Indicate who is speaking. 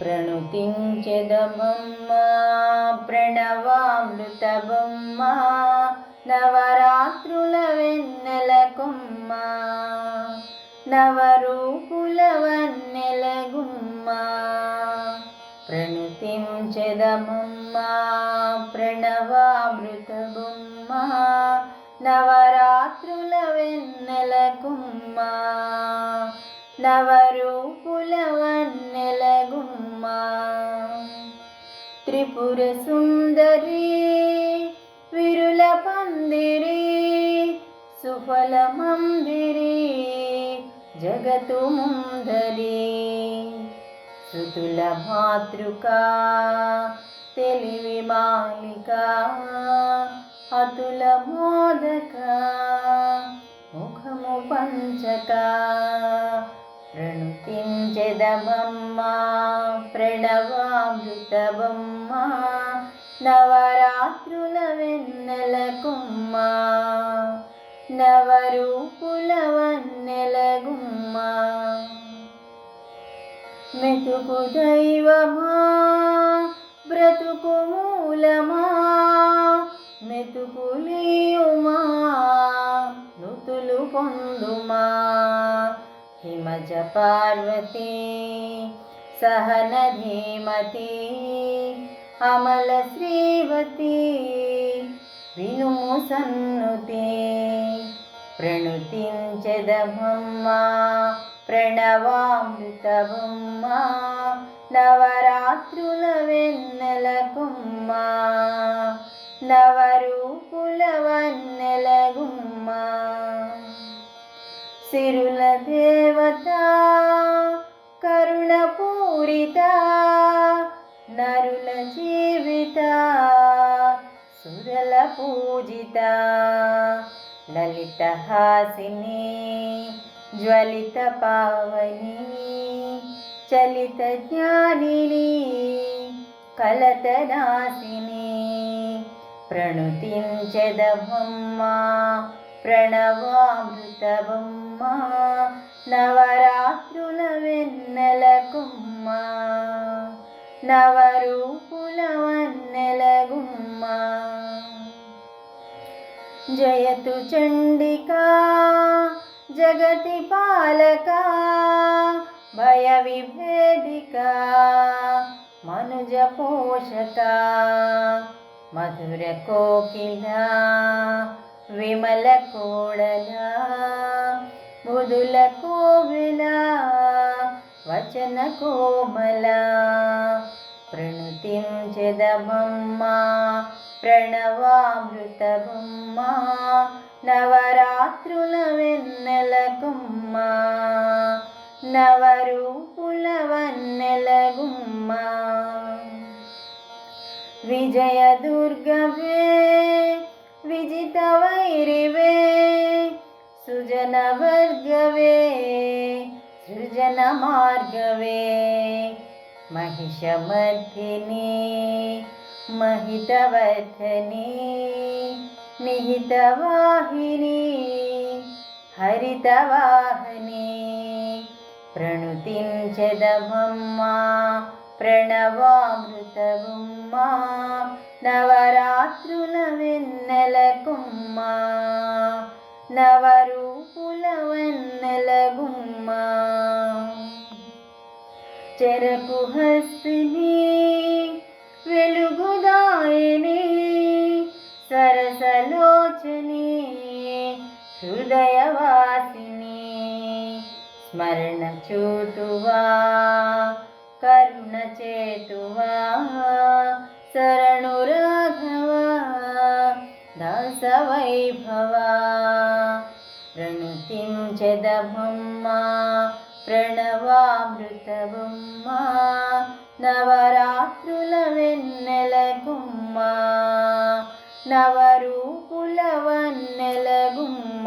Speaker 1: ప్రణుతించెదమమ్మ ప్రణవామృతబొమ్మ నవరాత్రుల వెన్నెల కొమ్మ నవరూపుల వన్నెల గుమ్మ ప్రణుతించెదమమ్మ ప్రణవామృతబొమ్మ నవరాత్రుల వెన్నెల కుమ్మ నవరూపుల వన్నెల గుమ్మ త్రిపుర సుందరి విరుల పందిరి సుఫల మందిరి జగతు ముందరి సుతుల మాతృక తెలివి మాలిక అతుల మోదక ముఖము పంచక ప్రణుతించెదమమ్మ ప్రణవామృతబొమ్మ నవరాత్రుల వెన్నెల కుమ్మ నవరూపుల వన్నెల గుమ్మ. మెతుకు దైవమా బ్రతుకు మూలమా మెతుకులియుమా నుతులు పొందుమా. హిమజ పార్వతీ సహన ధీమతి అమల శ్రీవతి వినుము సన్నుతి ప్రణుతించెదమమ్మ ప్రణవామృతబొమ్మ నవరాత్రుల వెన్నెల కుమ్మ నవరూపుల వన్నెల గుమ్మ సిరుల దేవత కరుణ పూరిత నరుల జీవిత సురల పూజిత లలిత హాసిని జ్వలిత పావని చలిత జ్ఞానిని కలత నాశిని ప్రణుతించెదబొమ్మ ప్రణవామృతబొమ్మ నవరాత్రుల వెన్నెల కుమ్మ నవరూపుల వన్నెల గుమ్మ జయతు చండికా జగతి పాలక భయ విభేదిక మనుజ పోషక మధుర కోకిల విమల కోడలా. ముదుల కోవిల వచన కోమల. ప్రణుతించెదమమ్మ ప్రణవామృతబొమ్మ నవరాత్రుల వెన్నెల కుమ్మ. నవరూపుల వన్నెల గుమ్మ. విజయ విజిత వైరివే सुजनभर्गवे सृजनमार्गवे महिषवर्धिनी महितवर्धिनी निहितवाहिनी हरितवाहिनी प्रणुतिं चदबुम्मा प्रणवामृतगुम्मा नवरात्रविन्नलकुम्मा కుమ్మ నవరూపుల చెరకు హస్తిని వెలుగుదాయని సరసలోచని హృదయవాసిని. స్మరణ చూతువా కరుణ చేతువా శరణు రాఘవ దాస వైభవ ప్రణుతించదమమ్మా ప్రణవామృతబొమ్మ నవరాత్రుల వెన్నెల గుమ్మ నవరూపుల వన్నెల గుమ్మ